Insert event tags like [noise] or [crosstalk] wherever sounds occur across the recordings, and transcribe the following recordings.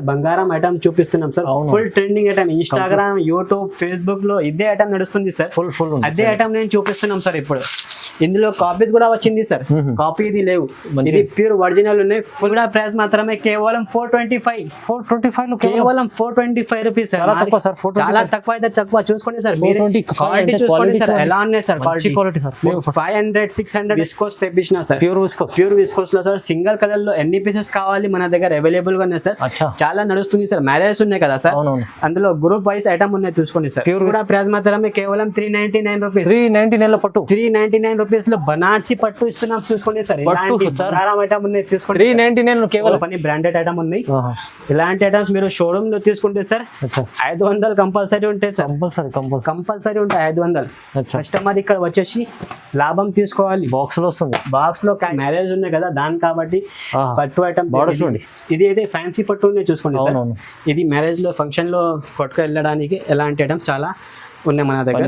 బంగారం ఐటమ్ చూపిస్తున్నాం sir. Full trending item Instagram YouTube ఫేస్బుక్లో ఇదే ఐటమ్ నడుస్తుంది సార్. ఫుల్ ఫుల్ అదే ఐటమ్ నేను చూపిస్తున్నాం సార్ ఇప్పుడు. ఇందులో కాపీస్ కూడా వచ్చింది సార్. కాపీ ఇది లేవు. ఇది ప్యూర్ ఒరిజినల్ ఉన్నాయి. ఫుల్ కూడా ప్రైస్ మాత్రమే. కేవలం four twenty five four twenty five కేవలం four twenty five rupees sir. చాలా తక్కువ సార్, 425. చాలా తక్కువ అయితే తక్కువ. చూసుకోండి సార్. 420 క్వాలిటీ చూసుకోండి సార్. ఎలా ఉన్నాయి సార్ మంచి quality? Sir. Five hundred six hundred viscose తెప్పించిన సార్. ప్యూర్ విస్కో ప్యూర్ విస్కోస్లో సార్. సింగిల్ కలర్లో ఎన్ని పీసెస్ కావాలి మన దగ్గర? అవైలబుల్గా ఉన్నాయి సార్. చాలా నడుస్తుంది సార్. మ్యారేజ్ ఉన్నాయి కదా సార్. అందులో గ్రూప్ వైస్ ఐటమ్ ఉన్నాయి. చూసుకోండి సార్. Pure కూడా ప్రైస్ మాత్రమే కేవలం three ninety nine rupees three ninety నైన్లో పట్టు. త్రీ నైన్టీ నైన్ రూపీస్లో బనార్సీ పట్టు ఇస్తున్నాం చూసుకోండి సార్. ఐటమ్ ఉన్నాయి చూసుకోండి త్రీ నైన్టీ నైన్లో కేవలం. పని బ్రాండెడ్ ఐటమ్ ఉన్నాయి. ఇలాంటి ఐటమ్స్ మీరు షోరూమ్లో తీసుకుంటే సార్ ఐదు వందలు కంపల్సరీ ఉంటాయి సార్. Compulsory compulsory. ఉంటాయి ఐదు వందలు. కస్టమర్ ఇక్కడ వచ్చేసి లాభం తీసుకోవాలి. బాక్స్లో వస్తుంది. బాక్స్లో మ్యారేజ్ ఉన్నాయి కదా దాని కాబట్టి. పట్టు ఐటమ్ చూడండి. ఇది అయితే ఫ్యాన్సీ పట్టు ఉన్నాయి చూసుకోండి సార్. ఇది మ్యారేజ్లో ఫంక్షన్లో పట్టుకు వెళ్ళడానికి ఎలాంటి ఐటమ్స్ చాలా ఉన్నాయి మన దగ్గర.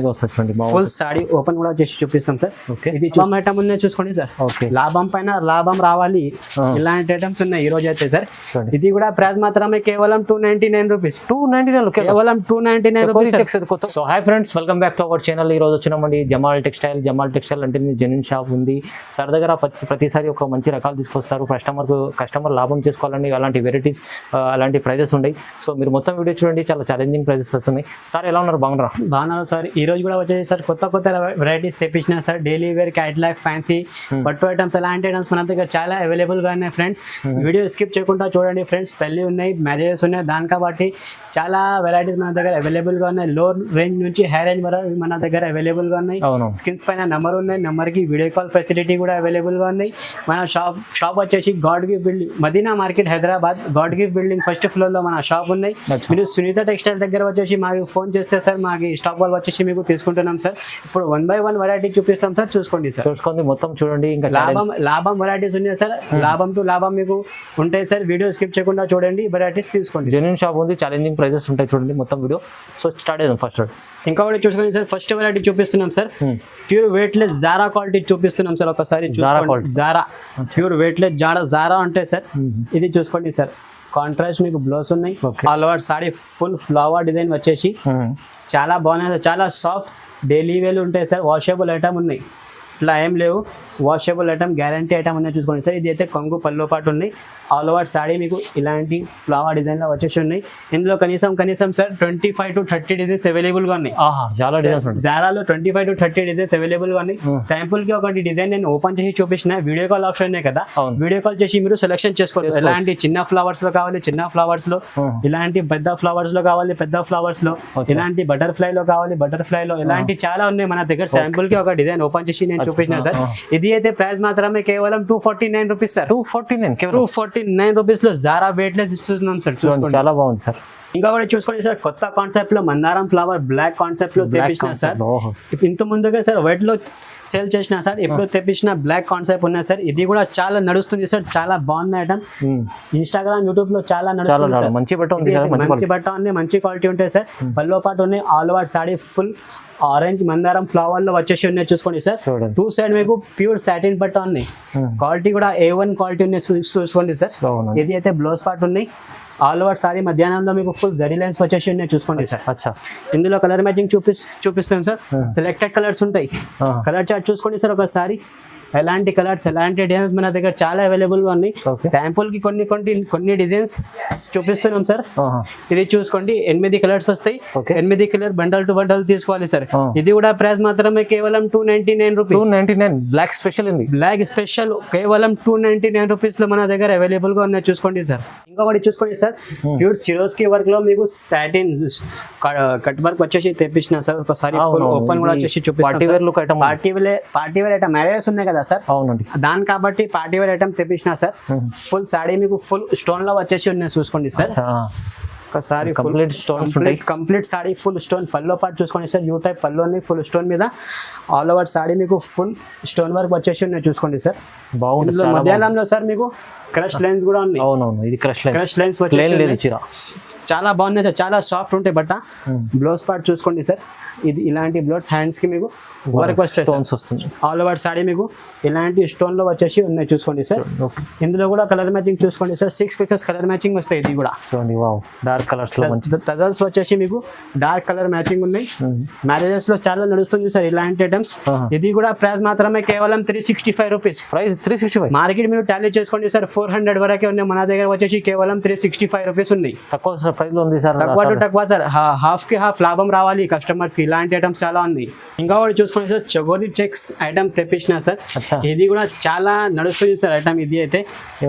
Full sari open. కూడా చేసి చూపిస్తాం సార్. ఇది ఐటమ్ ఉన్నాయి చూసుకోండి సార్. లాభం పైన లాభం రావాలి. ఇలాంటి ఐటమ్స్ ఉన్నాయి ఈ రోజు అయితే సార్ ఇది కూడా ప్రైస్ మాత్రమే కేవలం two ninety nine rupees two ninety nine కేవలం టూ నైన్టీ నైన్ రూపీస్ కొత్త. So hi friends welcome back to our channel ఈ రోజు వచ్చినామండి జమాల్ టెక్స్టైల్. జమాల్ టెక్స్టైల్ అంటే జెన్యున్ షాప్ ఉంది. సార్ దగ్గర ప్రతి- ప్రతిసారి ఒక మంచి రకాలు తీసుకొస్తారు. కస్టమర్కు కస్టమర్ లాభం చేసుకోవాలని అలాంటి వెరైటీస్ అలాంటి ప్రైజెస్ ఉన్నాయి. సో మీరు మొత్తం వీడియో చూడండి. చాలా ఛాలెంజింగ్ ప్రైజెస్ వస్తున్నాయి. సార్ ఎలా ఉన్నారు? బాగున్నారా? బాగున్నారు సార్ ఈ రోజు కూడా వచ్చేసి సార్. కొత్త కొత్త వెరైటీస్ తెప్పించిన sir. Daily wear catalogue fancy పట్టు ఐటమ్స్ అలాంటి ఐటమ్స్ మన దగ్గర చాలా అవైలబుల్గా ఉన్నాయి ఫ్రెండ్స్ వీడియో స్కిప్ చేయకుండా చూడండి ఫ్రెండ్స్ పెళ్ళి ఉన్నాయి మ్యారేజెస్ ఉన్నాయి దాని కాబట్టి చాలా వెరైటీస్ మన దగ్గర అవైలబుల్గా ఉన్నాయి. లో రేంజ్ నుంచి హై రేంజ్ వరకు మన దగ్గర అవైలబుల్గా ఉన్నాయి. స్కిన్స్ పైన నెంబర్ ఉన్నాయి నెంబర్కి వీడియో కాల్ ఫెసిలిటీ కూడా అవైలబుల్గా ఉన్నాయి. మన షాప్ షాప్ వచ్చేసి God gift building Madina market Hyderabad God gift building first ఫ్లోర్లో మన షాప్ ఉన్నాయి. మీరు సునీత టెక్స్టైల్ దగ్గర వచ్చేసి మాకు ఫోన్ చేస్తే సార్ మాకు వాళ్ళు వచ్చేసి మీకు తీసుకుంటున్నాం సార్ ఇప్పుడు వన్ బై వన్ వెరైటీ చూపిస్తాం సార్ చూసుకోండి సార్ చూసుకోండి మొత్తం చూడండి ఇంకా లాభం లాభం వెరైటీస్ ఉన్నాయి సార్ లాభం టు లాభం మీకు ఉంటాయి సార్ వీడియో స్కిప్ చేయకుండా చూడండి వెరైటీస్ తీసుకోండి జెన్యున్ షాప్ ఉంది ఛాలెంజింగ్ ప్రైజెస్ ఉంటాయి చూడండి మొత్తం వీడియో సో స్టార్ట్ చేద్దాం ఫస్ట్ ఇంకొకటి చూసుకోండి సార్ ఫస్ట్ వెరైటీ చూపిస్తున్నాం sir pure weightless Zara quality చూపిస్తున్నాం సార్ ఒకసారి quality. Zara pure weightless Zara Zara అంటే సార్ ఇది చూసుకోండి సార్ కాంట్రాస్ట్ మీకు బ్లౌజ్ ఉన్నాయి. All over sari full flower design వచ్చేసి చాలా బాగున్నాయి. చాలా సాఫ్ట్ డైలీ వేలు ఉంటాయి సార్ వాషబుల్ ఐటమ్ ఉన్నాయి. ఇట్లా ఏం లేవు. వాషబుల్ ఐటమ్ గ్యారంటీ ఐటమ్ ఉన్నాయి చూసుకోండి. సార్ ఇది అయితే కొంగు పల్లో పాటు ఉన్నాయి ఆల్ ఓవర్ సాడీ మీకు ఇలాంటి ఫ్లవర్ డిజైన్లో వచ్చేసి ఉన్నాయి. ఇందులో కనీసం కనీసం sir twenty five to thirty designs అవైలబుల్గా ఉన్నాయి. చాలా designs జారాలో twenty five to thirty designs అవైలబుల్గా ఉన్నాయి. Hmm. శాంపుల్కి ఒకటి డిజైన్ నేను ఓపెన్ చేసి చూపించిన వీడియో కాల్ ఆప్షన్ ఉన్నాయి కదా. వీడియో కాల్ చేసి మీరు సెలెక్షన్ చేసుకోవచ్చు. ఎలాంటి చిన్న ఫ్లవర్స్లో కావాలి చిన్న ఫ్లవర్స్లో Hmm. ఇలాంటి పెద్ద ఫ్లవర్స్లో కావాలి పెద్ద ఫ్లవర్స్లో. ఇలాంటి బటర్ఫ్లై లో కావాలి బటర్ఫ్లై లో ఇలాంటి చాలా ఉన్నాయి మన దగ్గర. శాంపుల్కి ఒక డిజైన్ ఓపెన్ చేసి నేను. చూపించిన సార్. Ah. ఇది అయితే ప్రైస్ మాత్రమే కేవలం two forty nine rupees sir two forty nine two కేవలం ఫార్టీ నైన్ రూపీస్లో జారా వెయిట్లెస్ ఇస్తున్నాం సార్ చూడండి చూసుకోండి చాలా బాగుంది సార్ ఇంకా కూడా చూసుకోండి సార్ కొత్త కాన్సెప్ట్లో మందారం ఫ్లవర్ బ్లాక్ కాన్సెప్ట్లో తెప్పించిన సార్. ఇంత ముందుగా సార్ వైట్లో సేల్ చేసిన సార్ ఇప్పుడు తెప్పించిన బ్లాక్ కాన్సెప్ట్ ఉన్నాయి సార్. ఇది కూడా చాలా నడుస్తుంది సార్ చాలా బాగుంది ఐటమ్. ఇన్స్టాగ్రామ్ యూట్యూబ్లో చాలా నడుస్తుంది మంచి బట్ట ఉంది మంచి బట్ట ఉంది మంచి క్వాలిటీ ఉంటాయి సార్. పల్లో పాటు ఉన్నాయి all over sari full orange మందారం ఫ్లవర్లో వచ్చేసి ఉన్నాయి చూసుకోండి సార్. టూ సైడ్ మీకు ప్యూర్ సాటిన్ బట్ట ఉన్నాయి. క్వాలిటీ కూడా ఏ వన్ క్వాలిటీ ఉన్నాయి చూసుకోండి సార్. ఇది అయితే బ్లౌజ్ పార్ట్ ఉన్నాయి. ఆల్ ఓవర్ సారీ మధ్యాహ్నంలో మీకు ఫుల్ జరీ లైన్స్ వచ్చేసి ఉన్నాయి చూసుకోండి సార్ అచ్చా ఇందులో కలర్ మ్యాచింగ్ చూపి చూపిస్తాం సార్ సెలెక్టెడ్ కలర్స్ ఉంటాయి ఆహా. కలర్ చార్ట్ చూసుకోండి సార్ ఒకసారి ఎలాంటి కలర్స్ ఎలాంటి డిజైన్స్ మన దగ్గర చాలా అవైలబుల్గా ఉన్నాయి. శాంపుల్కి కొన్ని కొన్ని కొన్ని డిజైన్స్ చూపిస్తున్నాం సార్. ఇది చూసుకోండి ఎనిమిది కలర్స్ వస్తాయి. ఎనిమిది కలర్ బండల్ టు బండల్ తీసుకోవాలి సార్. ఇది కూడా ప్రైస్ మాత్రమే కేవలం two ninety nine two rupees ninety nine black special ఉంది బ్లాక్ స్పెషల్ కేవలం టూ నైన్టీ నైన్ రూపీస్లో మన దగ్గర అవైలబుల్గా ఉన్నాయి చూసుకోండి సార్ ఇంకొకటి చూసుకోండి సార్ ప్యూర్ సిరోస్కి వర్క్లో మీకు సాటిన్ కట్ వర్క్ వచ్చేసి తెప్పించిన సార్ ఒకసారి. ఓపెన్ కూడా వచ్చేసి చూపిస్తాను. Party wear party wear item marriages ఉన్నాయి కదా సార్? అవునండి. దాని కాబట్టి పార్టీ వేర్ ఐటమ్ తెప్పించిన సార్ ఫుల్ సాడీ మీకు ఫుల్ స్టోన్లో వచ్చేసి ఉన్నాయి చూసుకోండి సార్. ఒకసారి కంప్లీట్ ఉంటాయి. కంప్లీట్ సాడీ ఫుల్ స్టోన్ పల్లో పాటు చూసుకోండి సార్ యూ టైప్ పల్లో ఫుల్ స్టోన్ మీద. ఆల్ ఓవర్ సాడీ మీకు ఫుల్ స్టోన్ వర్క్ వచ్చేసి ఉన్నాయి చూసుకోండి సార్. బాగుంది. మధ్యాహ్నంలో సార్ మీకు క్రష్ లైన్స్ కూడా ఉన్నాయి. అవునవును ఇది క్రష్ లైన్ క్రష్ లైన్స్ లేదు చీర. చాలా బాగున్నాయి సార్. చాలా సాఫ్ట్ ఉంటాయి బట్ట బ్లౌజ్ పార్ట్ చూసుకోండి సార్. ఇది ఇలాంటి బ్లౌజ్ హ్యాండ్స్కి మీకు వర్క్ వస్తాయి స్టోన్స్ వస్తుంది. ఆల్ ఓవర్ సాడీ మీకు ఇలాంటి స్టోన్లో వచ్చేసి ఉన్నాయి చూసుకోండి సార్. ఇందులో కూడా కలర్ మ్యాచింగ్ చూసుకోండి sir. Six pieces colour matching వస్తాయి ఇది కూడా. డార్క్ కలర్స్లో టజల్స్ వచ్చేసి మీకు డార్క్ కలర్ మ్యాచింగ్ ఉన్నాయి. మ్యారేజెస్లో చాలా నడుస్తుంది సార్ ఇలాంటి ఐటమ్స్. ఇది కూడా ప్రైస్ మాత్రమే కేవలం three sixty five rupees price three sixty five market మీరు టాలీ చేసుకోండి సార్ ఫోర్ హండ్రెడ్ వరకే ఉన్నాయి. మన దగ్గర వచ్చేసి కేవలం త్రీ సిక్స్టీ ఫైవ్ రూపీస్ ఉన్నాయి. తక్కువ ప్రైస్లో ఉంది సార్ తక్కువ టు తక్కువ సార్. హాఫ్కి హాఫ్ లాభం రావాలి. కస్టమర్స్ ఇలాంటి ఐటమ్స్ చాలా ఉంది. ఇంకా ఒకటి చూసుకోండి సార్ చగోరి చెక్స్ ఐటమ్ తెప్పించిన సార్. ఇది కూడా చాలా నడుస్తుంది సార్ ఐటమ్ ఇది అయితే.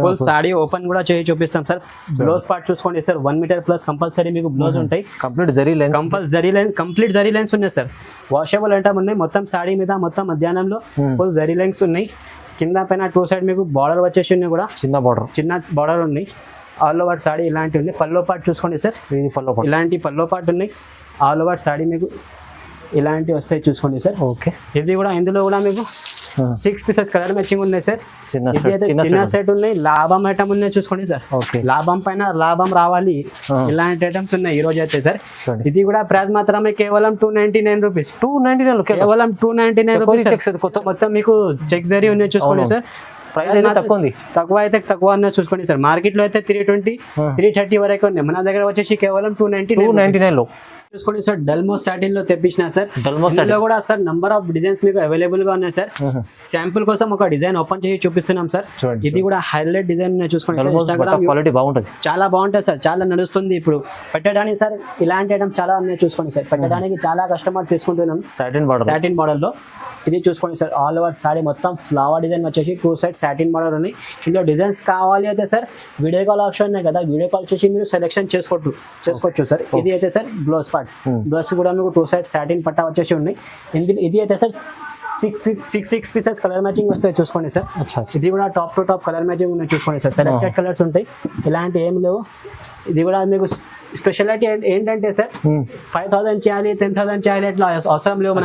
ఫుల్ సాడీ ఓపెన్ కూడా చేసి చూపిస్తాం సార్. బ్లౌజ్ పార్ట్ చూసుకోండి sir. One metre plus compulsory మీకు బ్లౌజ్ ఉంటాయి. Complete zari line కంపల్ zari line complete zari lines ఉన్నాయి సార్. వాషబుల్ ఐటమ్ ఉన్నాయి. మొత్తం సాడీ మీద మొత్తం మధ్యాహ్నంలో ఫుల్ జరీ లైన్స్ ఉన్నాయి. కింద పైన టూ సైడ్ మీకు బార్డర్ వచ్చేసి ఉన్నాయి కూడా. చిన్న బార్డర్ చిన్న బార్డర్ ఉన్నాయి ఆల్ ఓవర్ సాడీ ఇలాంటివి ఉన్నాయి. పల్లో పార్ట్ చూసుకోండి సార్. ఇది పల్లో పట్టు ఇలాంటి పల్లో పార్ట్ ఉన్నాయి. ఆల్ ఓవర్ సాడీ మీకు ఇలాంటివి వస్తాయి చూసుకోండి సార్. ఓకే. ఇది కూడా ఇందులో కూడా మీకు సిక్స్ పీసెస్ కలర్ మ్యాచింగ్ ఉన్నాయి సార్. చిన్న చిన్న. సెట్. ఉన్నాయి. లాభం ఐటమ్ ఉన్నాయి చూసుకోండి సార్. ఓకే. లాభం పైన లాభం రావాలి. ఇలాంటి ఐటమ్స్ ఉన్నాయి ఈ రోజు అయితే సార్. ఇది కూడా ప్రైస్ మాత్రమే కేవలం two ninety nine rupees two ninety nine కేవలం టూ నైన్టీ నైన్ రూపీస్ మొత్తం మీకు చెక్స్ జరీ ఉన్నాయి చూసుకోండి. సార్. ప్రైస్ అయితే తక్కువ ఉంది తక్కువ అయితే తక్కువ అన్న చూసుకోండి సార్. మార్కెట్లో అయితే త్రీ ట్వంటీ. త్రీ థర్టీ వరకు ఉన్నాయి మన దగ్గర వచ్చేసి కేవలం టూ నైన్టీ టూ నైన్టీ నైన్లో. చూసుకోండి సార్ డల్మో సాటిన్లో తెప్పించిన సార్. డల్మో ఇందులో కూడా సార్ నంబర్ ఆఫ్ డిజైన్స్ మీకు అవైలబుల్గా ఉన్నాయి సార్. శాంపుల్ కోసం ఒక డిజైన్ ఓపెన్ చేసి చూపిస్తున్నాం సార్. ఇది కూడా హైలైట్ డిజైన్ చూసుకోండి క్వాలిటీ బాగుంటుంది. చాలా బాగుంటుంది సార్ చాలా నడుస్తుంది ఇప్పుడు. పెట్టడానికి సార్ ఇలాంటి ఐటమ్ చాలా ఉన్నాయి చూసుకోండి సార్. పెట్టడానికి చాలా కస్టమర్ తీసుకుంటున్నాం. సాటిన్ బార్డర్ సాటిన్ మోడల్లో ఇది చూసుకోండి సార్ ఆల్ ఓవర్ సారీ మొత్తం ఫ్లవర్ డిజైన్ వచ్చేసి టూ సైడ్ సాటిన్ మోడల్ ఉన్నాయి ఇందులో డిజైన్స్ కావాలి అయితే సార్ వీడియో కాల్ ఆప్షన్ ఉన్నాయి కదా వీడియో కాల్ చేసి మీరు సెలెక్షన్ చేసుకోవచ్చు చేసుకోవచ్చు సార్. ఇది అయితే సార్ బ్లౌజ్ పార్ట్ బ్లౌజ్ కూడా మీకు టూ సైడ్ సాటిన్ పట్టా వచ్చేసి ఉన్నాయి. ఇది అయితే sir six six six pieces colour matching వస్తాయి చూసుకోండి సార్. అచ్చా ఇది కూడా top to top colour matching ఉన్నాయి చూసుకోండి సార్. సెలెక్టెడ్ కలర్స్ ఉంటాయి. ఇలాంటి ఏం లేవు. ఇది కూడా మీకు స్పెషాలిటీ ఏంటంటే సార్ ఫైవ్ థౌసండ్ చేయాలి టెన్ థౌసండ్ చేయాలి అట్లా అవసరం లేవు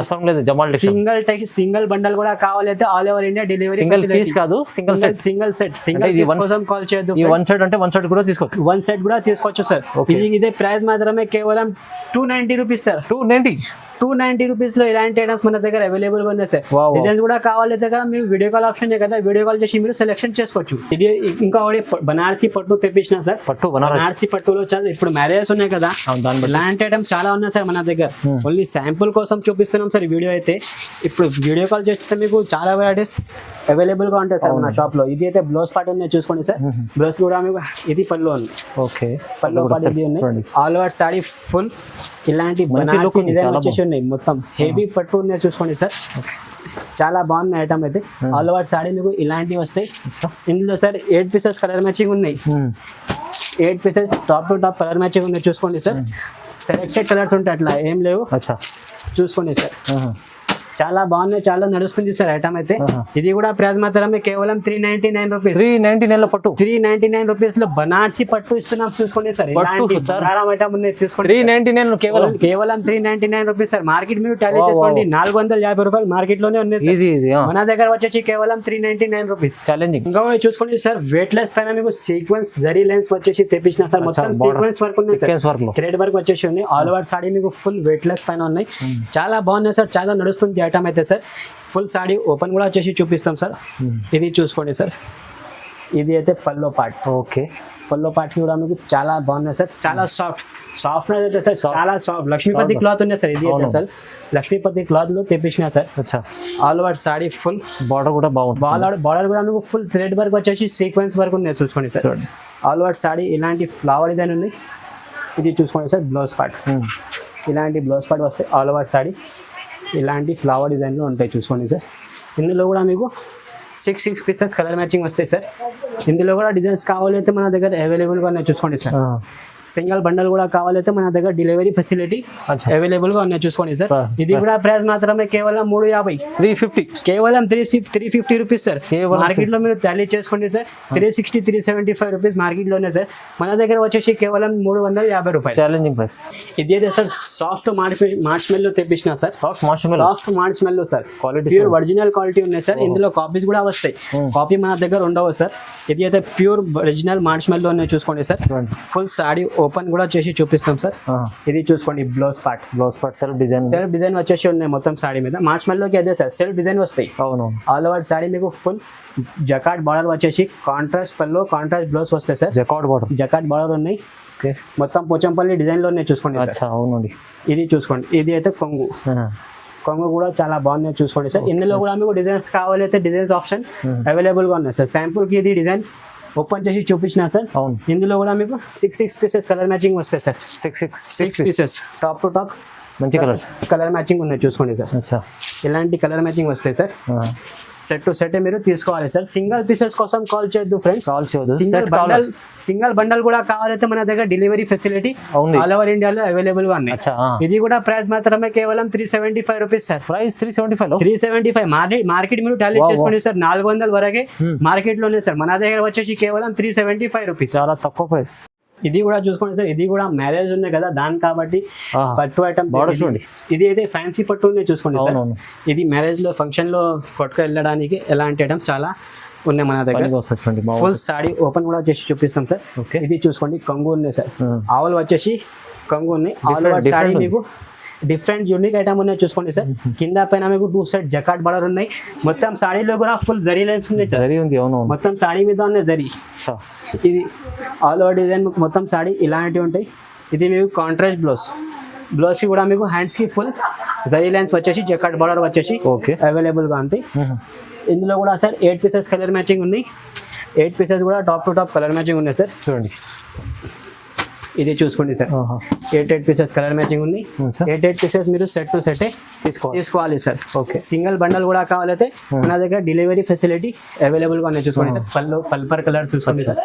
అవసరం లేదు జమాల్ సింగిల్ టెక్ సింగిల్ బండల్ కూడా కావాలంటే all over India delivery single piece కాదు single set single set single కోసం కాల్ చేయొద్దు ఈ వన్ సైడ్ అంటే వన్ సైడ్ కూడా తీసుకోవచ్చు. వన్ సెట్ కూడా తీసుకోవచ్చు సార్. ఇది ఇదే ప్రైస్ మాత్రమే కేవలం two ninety rupees sir two ninety two ninety రూపీస్లో ఇలాంటి ఐటమ్స్ మన దగ్గర అవైలబుల్గా ఉన్నాయి సార్. డిజైన్స్ కూడా కావాలైతే కదా మీరు వీడియో కాల్ ఆప్షన్ కదా వీడియో కాల్ చేసి మీరు సెలెక్షన్ చేసుకోవచ్చు. ఇది ఇంకా బనారసి పట్టు తెప్పించిన సార్ పట్టు బనారస్ బనారసి పట్టులో చాలా ఇప్పుడు మ్యారేజెస్ ఉన్నాయి కదా. ఇలాంటి ఐటమ్స్ చాలా ఉన్నాయి సార్ మన దగ్గర. Hmm. ఓన్లీ శాంపుల్ కోసం చూపిస్తున్నాం సార్ వీడియో అయితే. ఇప్పుడు వీడియో కాల్ చేస్తే మీకు చాలా వెరైటీస్ అవైలబుల్గా ఉంటాయి సార్ మన షాప్లో. ఇది అయితే బ్లౌజ్ పార్ట్ ఉన్నాయి చూసుకోండి సార్. Hmm. బ్లౌజ్ కూడా మీకు ఇది పళ్ళు ఉంది. ఓకే. పళ్ళు చూడండి ఉన్నాయి. ఆల్ ఓవర్ సారీ ఫుల్ ఇలాంటి బనారసి డిజైన్ వచ్చేసి ఉన్నాయి మొత్తం. హెవీ పట్టు ఉన్నాయి చూసుకోండి సార్. చాలా బాగుంది ఐటమ్ అయితే. ఆల్ ఓవర్ సారీ మీకు ఇలాంటివి వస్తాయి. ఇందులో sir eight pieces colour matching ఉన్నాయి. Eight pieces top to top colour matching ఉన్నాయి చూసుకోండి సార్ సెలెక్టెడ్ కలర్స్ ఉంటాయి అట్లా ఏం లేవు. చూసుకోండి సార్ చాలా బాగున్నాయి చాలా నడుస్తుంది సార్ ఐటమ్ అయితే. ఇది కూడా ప్రైస్ మాత్రమే కేవలం three ninety nine rupees three ninety నైన్లో పట్టు. త్రీ నైన్టీ నైన్ రూపీస్లో బనార్సీ పట్టు ఇస్తున్నాం చూసుకోండి సార్. ఐటమ్ ఉన్నాయి చూసుకోండి త్రీ. నైన్టీ నైన్ కేవలం. కేవలం three ninety nine rupees sir market మీరు టాలీ చేసుకోండి. నాలుగు వందల యాభై రూపాయలు మార్కెట్లోనే ఉన్నాయి. ఈజీ ఈజీ మన దగ్గర వచ్చేసి కేవలం three ninety nine rupees challenging ఇంకా చూసుకోండి సార్. వెయిట్ లెస్ పైన మీకు సీక్వెన్స్ జరీ లెన్స్ వచ్చేసి తెప్పించిన సార్. మొత్తం సీక్వెన్స్ వర్క్ ఉన్నాయి థ్రెడ్ వర్క్ వచ్చేసి ఉంది. ఆల్ ఓవర్ సాడీ మీకు ఫుల్ వెయిట్ లెస్ పైన ఉన్నాయి. చాలా బాగున్నాయి సార్. చాలా నడుస్తుంది ఐటమ్ అయితే సార్ ఫుల్ సాడీ ఓపెన్ కూడా వచ్చేసి చూపిస్తాం సార్. ఇది చూసుకోండి సార్. ఇది అయితే pallu part. Okay. Pallu part కూడా మీకు చాలా బాగున్నాయి సార్. చాలా సాఫ్ట్. సాఫ్ట్నెస్ అయితే సార్ చాలా సాఫ్ట్. లక్ష్మీపతి క్లాత్ ఉన్నాయి సార్. ఇది అయితే. సార్. లక్ష్మీపతి క్లాత్లో తెప్పించిన సార్. అచ్చా. All over sari full. Border కూడా బాగుంటుంది. బార్డర్ బార్డర్ కూడా మీకు ఫుల్ థ్రెడ్ వర్క్ వచ్చేసి సీక్వెన్స్ వర్క్ ఉన్నాయి. చూసుకోండి సార్. ఆల్ ఓవర్ సాడీ ఇలాంటి ఫ్లవర్ డిజైన్ ఉంది. ఇది చూసుకోండి సార్ బ్లౌజ్ పార్ట్. ఇలాంటి బ్లౌజ్ పార్ట్ వస్తాయి ఆల్ ఓవర్ సాడీ ఇలాంటి ఫ్లవర్ డిజైన్లో ఉంటాయి చూసుకోండి సార్. ఇందులో కూడా మీకు six six pieces colour matching వస్తాయి సార్. ఇందులో కూడా డిజైన్స్ కావాలైతే మన దగ్గర అవైలబుల్గా ఉన్నాయి చూసుకోండి సార్. సింగిల్ బండల్ కూడా కావాలైతే మన దగ్గర డెలివరీ ఫెసిలిటీ అవైలబుల్గా ఉన్నాయి చూసుకోండి సార్. ఇది కూడా ప్రైస్ మాత్రమే కేవలం మూడు యాభై. త్రీ ఫిఫ్టీ కేవలం three three fifty rupees sir. మార్కెట్లో మీరు టాలీ చేసుకోండి sir. Three sixty three seventy five rupees మార్కెట్లోనే సార్. మన దగ్గర వచ్చేసి కేవలం మూడు వందల యాభై రూపాయలు. ఛాలెంజింగ్ ప్రైస్ ఇది అయితే సార్ సాఫ్ట్ మార్చ్ మార్చ్ మెల్లో తెప్పించిన sir. Soft marshmallow soft marshmallow sir. Quality pure original quality ఉన్నాయి సార్. ఇందులో కాపీస్ కూడా వస్తాయి. కాపీ మన దగ్గర ఉండవు సార్. ఇది అయితే ప్యూర్ ఒరిజినల్ మార్చ్ మెల్లో ఉన్నాయి చూసుకోండి సార్. ఫుల్ సాడీ ఓపెన్ కూడా చేసి చూపిస్తాం సార్. ఇది చూసుకోండి blouse part. Blouse part self design. Self design వచ్చేసి ఉన్నాయి మొత్తం సాడీ మీద. మార్చ్ మెల్లోకి అదే సార్ సెల్ఫ్ డిజైన్ వస్తాయి. అవును. ఆల్ ఓవర్ సాడీ మీకు ఫుల్ జకాట్ బార్డర్ వచ్చేసి కాంట్రాస్ట్ పల్లో కాంట్రాస్ట్ బ్లౌజ్ వస్తాయి sir. Jacquard border jacquard border ఉన్నాయి. మొత్తం పోచంపల్లి డిజైన్లో ఉన్నాయి చూసుకోండి అవునండి. ఇది చూసుకోండి. ఇది అయితే కొంగు. కొంగు కూడా చాలా బాగున్నాయి చూసుకోండి సార్. ఇందులో కూడా మీకు డిజైన్స్ కావాలి అయితే డిజైన్స్ ఆప్షన్ అవైలబుల్గా ఉన్నాయి సార్. శాంపుల్కి ఇది డిజైన్ ఓపెన్ చేసి చూపించిన సార్. అవును. ఇందులో కూడా మీకు six six pieces colour matching వస్తాయి sir. Six six six pieces top to top మంచి కలర్స్ కలర్ మ్యాచింగ్ ఉన్నాయి చూసుకోండి సార్. అచ్చా. ఇలాంటి కలర్ మ్యాచింగ్ వస్తాయి సార్? సెట్ టు సెట్ మీరు తీసుకోవాలి సార్ సింగిల్ పీసెస్ కోసం కాల్ చేయొద్దు ఫ్రెండ్స్ కాల్ చేయదు సింగిల్ బండల్ సింగిల్ బండల్ కూడా కావాలైతే మన దగ్గర డెలివరీ ఫెసిలిటీ. ఆల్ ఓవర్ ఇండియాలో అవైలబుల్గా ఉన్నాయి. అచ్చా ఇది కూడా ప్రైస్ మాత్రమే కేవలం three seventy five rupees sir price three seventy five three seventy five market market మీరు టాలెట్ చేసుకోండి సార్ నాలుగు వందల వరకే Hmm. మార్కెట్లోనే సార్ మన దగ్గర వచ్చేసి కేవలం త్రీ సెవెంటీ ఫైవ్ రూపీస్ చాలా తక్కువ ప్రైస్ ఇది కూడా చూసుకోండి సార్ ఇది కూడా మ్యారేజ్ ఉన్నాయి కదా దాని కాబట్టి పట్టు ఐటమ్ చూడండి. ఇది అయితే ఫ్యాన్సీ పట్టు ఉన్నాయి చూసుకోండి సార్. ఇది మ్యారేజ్లో ఫంక్షన్లో కొట్టుకు వెళ్ళడానికి ఎలాంటి ఐటమ్స్ చాలా ఉన్నాయి మన దగ్గర. ఫుల్ సాడీ ఓపెన్ కూడా చేసి చూపిస్తాం సార్. ఇది చూసుకోండి కంగు ఉన్నాయి సార్. ఆవులు వచ్చేసి కంగు ఉన్నాయి ఆల్ ఓవర్ సాడీ మీకు డిఫరెంట్ యూనిక్ ఐటమ్ ఉన్నాయి చూసుకోండి సార్. [laughs] కింద పైన మీకు టూ సెట్ జకాట్ బడర్ ఉన్నాయి. మొత్తం సాడీలో కూడా ఫుల్ జరీ లైన్స్ ఉన్నాయి సరి. ఉంది అవును మొత్తం సాడీ మీద ఉన్నాయి జరీ ఇది ఆల్ ఓవర్ డిజైన్ మొత్తం సాడీ ఇలాంటివి ఉంటాయి. ఇది మీకు కాంట్రాస్ట్ బ్లౌజ్ బ్లౌజ్కి కూడా మీకు హ్యాండ్స్కి ఫుల్ జరీ లైన్స్ వచ్చేసి జకాట్ బార్డర్ వచ్చేసి ఓకే అవైలబుల్గా ఉంటాయి. ఇందులో కూడా sir eight pieces colour matching ఉన్నాయి. ఎయిట్ పీసెస్ కూడా top to top colour matching ఉన్నాయి సార్. చూడండి. ఇది చూసుకోండి సార్. ఆహా. Eight eight pieces colour matching ఉన్నాయి అవును సార్. ఎయిట్ ఎయిట్ పీసెస్ మీరు సెట్ టు సెట్ తీసుకోవాలి. తీసుకోవాలి సార్. ఓకే. సింగిల్ బండల్ కూడా కావాలైతే మన దగ్గర డెలివరీ ఫెసిలిటీ అవైలబుల్గా ఉన్నాయి చూసుకోండి సార్. పళ్ళు పల్పర్ కలర్ చూసుకోండి సార్.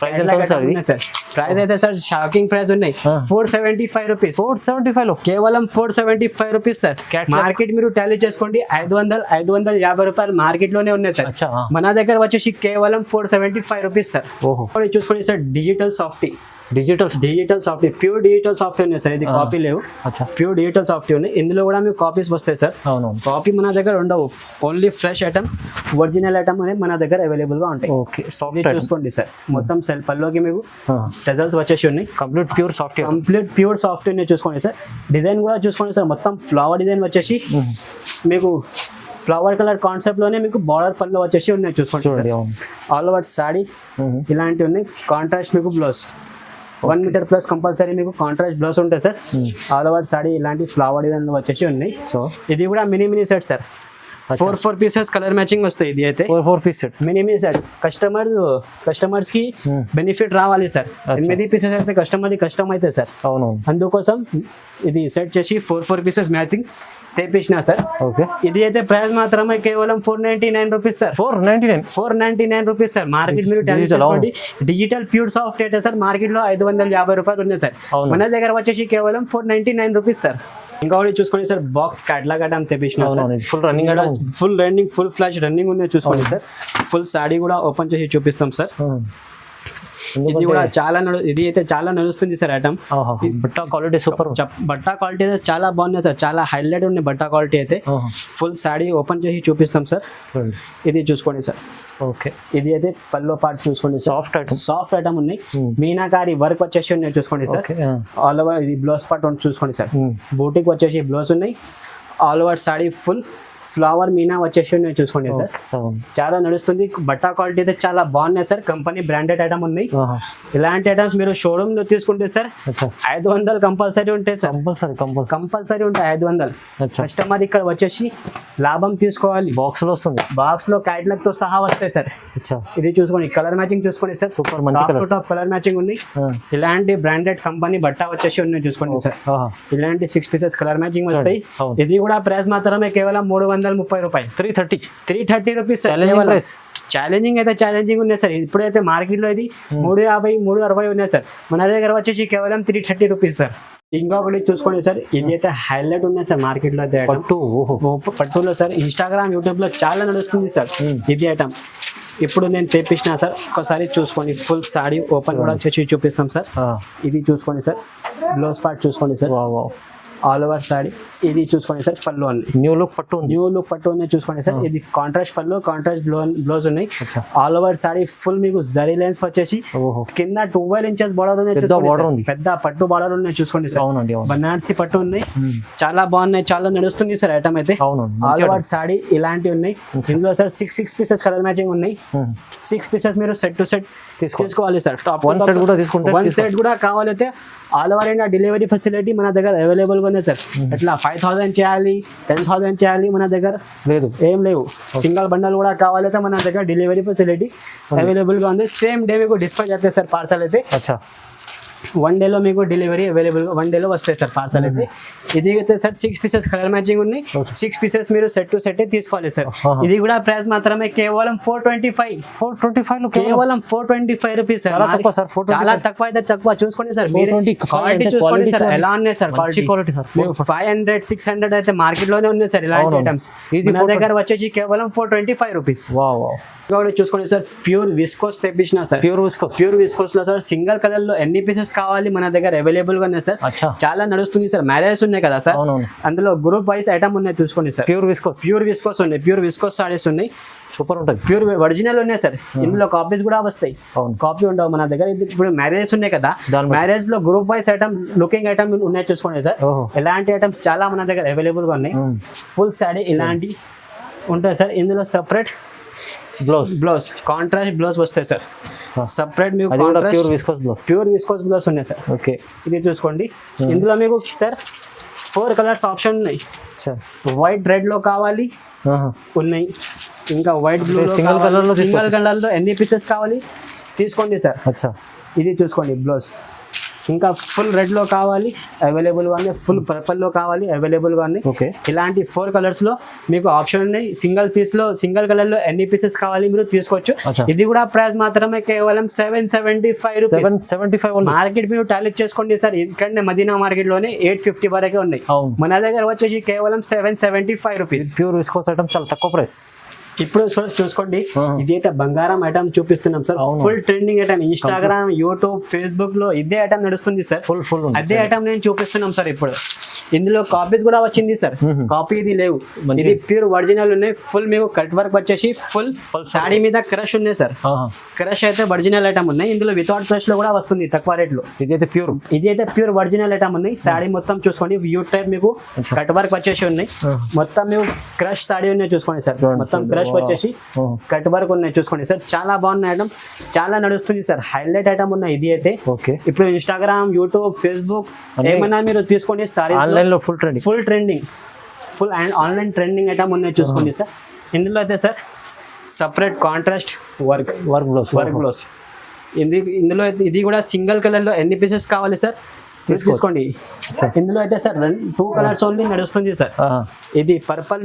ప్రైస్ ఎంత ఉంది సార్ ఇది? సార్? ప్రైస్ అయితే సార్ షాకింగ్ ప్రైస్ ఉన్నాయి. ఆ. Four seventy five rupees four seventy ఫైవ్లో కేవలం four seventy five rupees sir Catalog. Market మీరు టాలీ చేసుకోండి. ఐదు వందలు ఐదు వందల యాభై రూపాయలు మార్కెట్లోనే ఉన్నాయి సార్. అచ్చా ఆ. మన దగ్గర వచ్చేసి కేవలం four seventy five rupees sir. ఓహో. ఇప్పుడు చూసుకోండి sir digital softy digital digital software pure digital software ఉన్నాయి సార్. ఇది. కాపీ లేవు. ప్యూర్ డిజిటల్ సాఫ్ట్వేర్ ఉన్నాయి. ఇందులో కూడా మీకు కాపీస్ వస్తాయి సార్. అవునవును కాపీ మన దగ్గర ఉండవు. Only fresh item original item అనేది మన దగ్గర అవైలబుల్గా ఉంటాయి. ఓకే ఇది సాఫ్ట్ చూసుకోండి సార్. మొత్తం సెల్ పల్లోకి మీకు రిజల్ట్స్ వచ్చేసి ఉన్నాయి. Complete pure software complete pure software చూసుకోండి సార్. డిజైన్ కూడా చూసుకోండి సార్. మొత్తం ఫ్లవర్ డిజైన్ వచ్చేసి మీకు ఫ్లవర్ కలర్ కాన్సెప్ట్లోనే మీకు బార్డర్ పళ్ళు వచ్చేసి ఉన్నాయి చూసుకోండి చూడండి అవును. ఆల్ ఓవర్ సాడీ ఇలాంటివి ఉన్నాయి. కాంట్రాస్ట్ మీకు blouse one metre plus compulsory మీకు కాంట్రాస్ట్ బ్లౌజ్ ఉంటాయి సార్ ఆల్ ఓవర్ సాడీ ఇలాంటి ఫ్లవర్ డిజైన్ వచ్చేసి ఉన్నాయి. సో ఇది కూడా mini mini set sir four four pieces colour matching వస్తాయి ఇది అయితే. Four four piece set mini mini set customer కస్టమర్స్కి Hmm. బెనిఫిట్ రావాలి సార్ ఎనిమిది పీసెస్ అయితే కస్టమర్ కష్టం అయితే సార్ అవునవును. అందుకోసం ఇది సెట్ చేసి ఫోర్ ఫోర్ పీసెస్ మ్యాచింగ్ తెప్పించిన సార్ ఓకే ఇది అయితే ప్రైస్ మాత్రమే కేవలం four ninety nine rupees sir four ninety nine four ninety nine rupees sir market మీరు చేసుకోండి. డిజిటల్ ప్యూర్ సాఫ్ట్వేర్ సార్ మార్కెట్లో ఐదు వందల యాభై రూపాయలు ఉన్నాయి సార్ అవును. మన దగ్గర వచ్చేసి కేవలం four ninety nine rupees sir ఇంకొకటి చూసుకోండి సార్ బాక్స్ క్యాట్లాగ్ ఐటమ్ తెప్పించిన అవునవును ఫుల్ రన్నింగ్ కూడా full running full flash running ఉన్నాయి చూసుకోండి సార్. ఫుల్ సాడీ కూడా ఓపెన్ చేసి చూపిస్తాం సార్. ఇది కూడా చాలా నడు ఇది అయితే చాలా నడుస్తుంది సార్ ఐటమ్. బట్ట క్వాలిటీ సూపర్. బట్టా క్వాలిటీ అయితే చాలా బాగున్నాయి సార్. చాలా హైలైట్ ఉంది బట్టా క్వాలిటీ అయితే. ఫుల్ సాడీ ఓపెన్ చేసి చూపిస్తాం సార్. ఇది చూసుకోండి సార్. ఓకే. ఇది అయితే పల్లో పార్ట్ చూసుకోండి సాఫ్ట్ ఐటమ్ సాఫ్ట్ ఐటమ్ ఉన్నాయి. Hmm. మీనాకారి వర్క్ వచ్చేసి ఉన్నాయి చూసుకోండి సార్. ఆల్ ఓవర్ ఇది బ్లౌజ్ పార్ట్ చూసుకోండి సార్. బూటికి వచ్చేసి బ్లౌజ్ ఉన్నాయి. All over sari full flower Meena వచ్చేసి ఉన్నాయి చూసుకోండి సార్. చాలా నడుస్తుంది. బట్టా క్వాలిటీ అయితే చాలా బాగున్నాయి సార్. కంపెనీ బ్రాండెడ్ ఐటమ్ ఉన్నాయి. ఇలాంటి ఐటమ్స్ మీరు షోరూమ్లో తీసుకుంటే సార్ ఐదు వందలు కంపల్సరీ ఉంటాయి సార్. కంపల్సరీ కంపల్సరీ ఉంటాయి ఐదు వందలు. కస్టమర్ ఇక్కడ వచ్చేసి లాభం తీసుకోవాలి. బాక్స్లో వస్తుంది. బాక్స్లో కైట్లక్తో సహా వస్తాయి సార్. ఇది చూసుకోండి. కలర్ మ్యాచింగ్ చూసుకోండి సార్. సూపర్ మంచి కలర్ మ్యాచింగ్ ఉంది. ఇలాంటి బ్రాండెడ్ కంపెనీ బట్ట వచ్చేసి ఉన్నాయి చూసుకోండి సార్. ఇలాంటి సిక్స్ పీసెస్ కలర్ మ్యాచింగ్ వస్తాయి. ఇది కూడా ప్రైస్ మాత్రమే కేవలం మూడు వందల ముప్పై రూపాయలు. Three thirty. Three thirty rupees price. Challenging అయితే ఛాలెంజింగ్ ఉన్నాయి సార్. ఇప్పుడైతే మార్కెట్లో ఇది మూడు యాభై మూడు అరవై ఉన్నాయి సార్. మన దగ్గర వచ్చేసి కేవలం త్రీ థర్టీ రూపీస్ సార్. ఇంకొకటి చూసుకోండి సార్. ఇది అయితే హైలైట్ ఉన్నాయి సార్ మార్కెట్లో. పట్టు పట్టులో సార్. ఇన్స్టాగ్రామ్ యూట్యూబ్లో చాలా నడుస్తుంది సార్. ఇది ఐటమ్. ఇప్పుడు నేను తెప్పించిన సార్. ఒకసారి చూసుకోండి. ఫుల్ సాడీ ఓపెన్ కూడా చేసి చూపిస్తాం సార్. ఇది చూసుకోండి సార్. బ్లౌజ్ పార్ట్ చూసుకోండి సార్. ఆల్ ఓవర్ సారీ ఇది చూసుకోండి సార్ పళ్ళు అన్ని. న్యూ లుక్ పట్టు ఉంది. న్యూ లుక్ పట్టు ఉన్నాయి చూసుకోండి సార్. ఇది కాంట్రాస్ట్ పళ్ళు కాంట్రాస్ట్ బ్లో బ్లౌజ్ ఉన్నాయి. ఆల్ ఓవర్ సారీ ఫుల్ మీకు జరీ లైన్స్ వచ్చేసి కింద ట్వెల్వ్ ఇంచెస్ బార్డర్ ఉన్నాయి పెద్ద. ఉంది. పట్టు బార్డర్ ఉన్నాయి చూసుకోండి సార్. అవునండి అవును. బనారసి పట్టు ఉన్నాయి. ఉమ్. చాలా బాగున్నాయి చాలా నడుస్తుంది సార్ ఐటమ్ అయితే. ఆల్ ఓవర్ సారీ ఇలాంటివి ఉన్నాయి. ఇందులో sir six six pieces colour matching ఉన్నాయి. సిక్స్ పీసెస్ మీరు సెట్ టు సెట్ తీసుకో తీసుకోవాలి సార్. టాప్ One set కూడా తీసుకుంటే వన్. సెట్ కూడా కావాలైతే all over India delivery facility మన దగ్గర అవైలబుల్గా ఉంది సార్ ఎట్లా ఫైవ్ థౌసండ్ చేయాలి టెన్ థౌసండ్ చేయాలి మన దగ్గర? లేదు ఏం లేవు. సింగల్ బండల్ కూడా కావాలైతే మన దగ్గర డెలివరీ ఫెసిలిటీ అవైలబుల్గా ఉంది. సేమ్ డే మీకు డిస్పాచ్ అవుతాయి సార్ పార్సల్ అయితే. వన్ డేలో మీకు డెలివరీ అవైలబుల్ వన్ డేలో వస్తాయి సార్ పార్సల్ అయితే. ఇది అయితే sir six pieces colour matching ఉన్నాయి. సిక్స్ పీసెస్ మీరు సెట్ టు సెట్ తీసుకోవాలి సార్. ఇది కూడా ప్రైస్ మాత్రమే కేవలం four twenty five four twenty five కేవలం? Four twenty five rupees sir. చాలా తక్కువ సార్, 425. చాలా తక్కువ అయితే తక్కువ. చూసుకోండి సార్ 420 క్వాలిటీ చూసుకోండి సార్. ఎలా ఉన్నాయి సార్ మంచి quality? Sir. Five hundred six hundred అయితే మార్కెట్లోనే ఉన్నాయి సార్ ఇలాంటి. ఐటమ్స్ మన 420. దగ్గర వచ్చేసి కేవలం ఫోర్ ట్వంటీ ఫైవ్ రూపీస్ చూసుకోండి సార్ ప్యూర్ విస్కోస్ తెప్పించిన సార్. ప్యూర్ విస్కోస్ ప్యూర్ విస్కోస్లో సార్ సింగల్ కలర్లో ఎన్ని పీసెస్ కావాలి మన దగ్గర అవైలబుల్గా ఉన్నాయి సార్. చాలా నడుస్తుంది సార్. మ్యారేజ్ ఉన్నాయి కదా సార్. అందులో గ్రూప్ వైస్ ఐటమ్ ఉన్నాయి చూసుకోండి sir. Pure viscose. Pure viscose ఉన్నాయి. ప్యూర్ విస్కోస్ సారీస్ ఉన్నాయి. సూపర్ ఉంటుంది ప్యూర్ ఒరిజినల్ ఉన్నాయి సార్. ఇందులో కాపీస్ కూడా వస్తాయి. అవును. కాపీ ఉండవు మన దగ్గర. ఇప్పుడు మ్యారేజ్ ఉన్నాయి కదా. మ్యారేజ్లో group wise item looking item ఉన్నాయి చూసుకోండి సార్. ఇలాంటి ఐటమ్స్ చాలా మన దగ్గర అవైలబుల్గా ఉన్నాయి. ఫుల్ శారీ ఇలాంటి ఉంటాయి సార్. ఇందులో separate blouse blouse contrast blouse వస్తాయి సార్. సపరేట్ మీకు pure viscose blouse pure viscose blouse ఉన్నాయి సార్ ఓకే ఇది చూసుకోండి. ఇందులో మీకు సార్ ఫోర్ కలర్స్ ఆప్షన్ ఉన్నాయి. వైట్ రెడ్లో కావాలి. ఉన్నాయి. ఇంకా వైట్ బ్లూ Single colour లో సింగల్. కలర్లో ఎన్ని పీసెస్ కావాలి? తీసుకోండి సార్ అచ్చా. ఇది చూసుకోండి బ్లౌజ్ ఇంకా ఫుల్ రెడ్లో కావాలి అవైలబుల్గా ఉన్నాయి ఫుల్ పర్పుల్లో కావాలి అవైలబుల్గా ఉన్నాయి ఓకే. ఇలాంటి ఫోర్ కలర్స్లో మీకు ఆప్షన్ ఉన్నాయి. సింగిల్ పీస్లో సింగిల్ కలర్లో ఎన్ని పీసెస్ కావాలి మీరు తీసుకోవచ్చు. ఇది కూడా ప్రైస్ మాత్రమే కేవలం seven seventy five seven seventy five market మీరు టాలెట్ చేసుకోండి సార్. ఇక్కడనే మదీనా మార్కెట్లోనే ఎయిట్ ఫిఫ్టీ వరకే ఉన్నాయి. మన దగ్గర వచ్చేసి కేవలం seven seventy five rupees pure viscose item చాలా తక్కువ ప్రైస్ ఇప్పుడు చూసుకోండి. ఆహా. ఇది అయితే బంగారం ఐటమ్ చూపిస్తున్నాం sir. Full trending item Instagram YouTube ఫేస్బుక్లో ఇదే ఐటమ్ నడుస్తుంది సార్. ఫుల్ ఫుల్ అదే ఐటమ్ నేను చూపిస్తున్నాం సార్ ఇప్పుడు. ఇందులో కాపీస్ కూడా వచ్చింది సార్. కాపీ ఇది లేవు. ఇది ప్యూర్ ఒరిజినల్ ఉన్నాయి. ఫుల్ మీకు కట్ వర్క్ వచ్చేసి ఫుల్ సాడీ మీద క్రష్ ఉన్నాయి సార్. క్రష్ అయితే ఒరిజినల్ ఐటమ్ ఉన్నాయి. ఇందులో వితౌట్ క్రష్లో కూడా వస్తుంది తక్కువ రేట్లో. ఇదైతే ప్యూర్ ఇది అయితే ప్యూర్ ఒరిజినల్ ఐటమ్ ఉన్నాయి సాడీ మొత్తం చూసుకోండి. వ్యూ టైప్ మీకు. కట్ వర్క్ వచ్చేసి ఉన్నాయి. మొత్తం మీకు క్రష్ సాడీ ఉన్నాయి చూసుకోండి సార్ మొత్తం. క్రష్. వచ్చేసి. కట్ వర్క్ ఉన్నాయి చూసుకోండి సార్ చాలా బాగున్న ఐటమ్ చాలా నడుస్తుంది సార్ హైలైట్ ఐటమ్ ఉన్నాయి. ఇది అయితే ఇప్పుడు ఇన్స్టాగ్రామ్ యూట్యూబ్ ఫేస్బుక్ ఏమైనా మీరు తీసుకోండి సారీస్ ఆన్లైన్లో full trending full trending full and online trending item ఉన్నాయి చూసుకోండి సార్. ఇందులో అయితే sir separate contrast work work blouse work blouse ఇది ఇందులో అయితే ఇది కూడా సింగిల్ కలర్లో ఎన్ని పీసెస్ కావాలి సార్. తీసుకోండి. ఇందులో అయితే సార్ టూ కలర్స్ ఓన్లీ నడుస్తుంది సార్. ఇది పర్పల్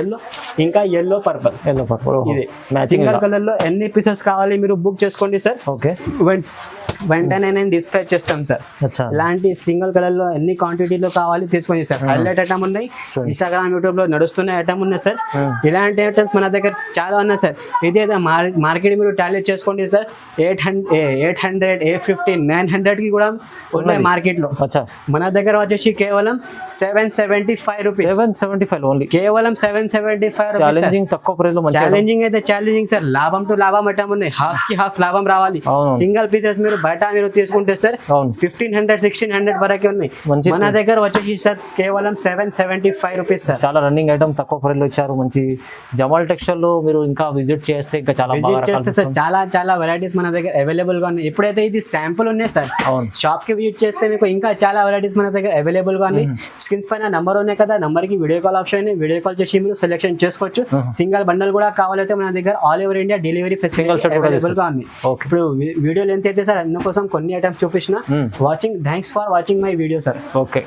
ఎల్లో ఇంకా ఎల్లో పర్పల్ ఎల్లో పర్పుల్ ఇది. సింగిల్ కలర్లో ఎన్ని పీసెస్ కావాలి మీరు బుక్ చేసుకోండి సార్. ఓకే వెంటనే నేను డిస్పాచ్ చేస్తాం సార్ ఇలాంటి సింగిల్ కలర్లో ఎన్ని క్వాంటిటీలో కావాలి తీసుకోండి సార్ హైలైట్ ఐటమ్ ఉన్నాయి. ఇన్స్టాగ్రామ్ యూట్యూబ్లో నడుస్తున్న ఐటమ్ ఉన్నాయి సార్. ఇలాంటి ఐటమ్స్ మన దగ్గర చాలా ఉన్నాయి సార్ ఇది అయితే మార్కెట్ మీరు టాలెట్ చేసుకోండి sir eight hundred eight hundred eight fifty nine హండ్రెడ్కి కూడా ఉన్నాయి. మార్కెట్లో మన దగ్గర వచ్చేసి కేవలం seven seventy five rupees seven seventy five only కేవలం సెవెన్ సెవెంటీ ఫైవ్ ఛాలెంజింగ్ తక్కువ ప్రైస్లో ఛాలెంజింగ్ అయితే ఛాలెంజింగ్ సార్ లాభం టు లాభం ఐటమ్ ఉన్నాయి. హాఫ్కి హాఫ్ లాభం రావాలి. సింగిల్ పీసెస్ మీరు బయట మీరు తీసుకుంటే sir fifteen hundred sixteen hundred వరకే ఉన్నాయి. మన దగ్గర వచ్చేసి సార్ కేవలం seven seventy five rupees sir. చాలా రన్నింగ్ ఐటమ్ తక్కువ ప్రైస్లో ఇచ్చారు మంచి జమాల్ టెక్స్టైల్లో మీరు ఇంకా విజిట్ చేస్తే ఇంకా చాలా విజిట్ చేస్తే సార్ చాలా చాలా వెరైటీస్ మన దగ్గర అవైలబుల్గా ఉన్నాయి. ఇప్పుడైతే ఇది శాంపుల్ ఉన్నాయి సార్. అవును. షాప్కి విజిట్ చేస్తే మీకు ఇంకా చాలా వెరైటీస్ మన దగ్గర అవైలబుల్గా ఉన్నాయి. స్క్రీన్స్ పైన నంబర్ ఉన్నాయి కదా నంబర్కి video call option video call చేసి మీరు సెలెక్షన్ చేసుకోవచ్చు. సింగిల్ బండల్ కూడా కావాలైతే మన దగ్గర all over India delivery facility అవైలబుల్గా ఉంది. ఇప్పుడు వీడియో లెంత్ అయితే సార్ అందుకోసం కొన్ని ఐటమ్స్ చూపించిన. Watching thanks for watching my video sir okay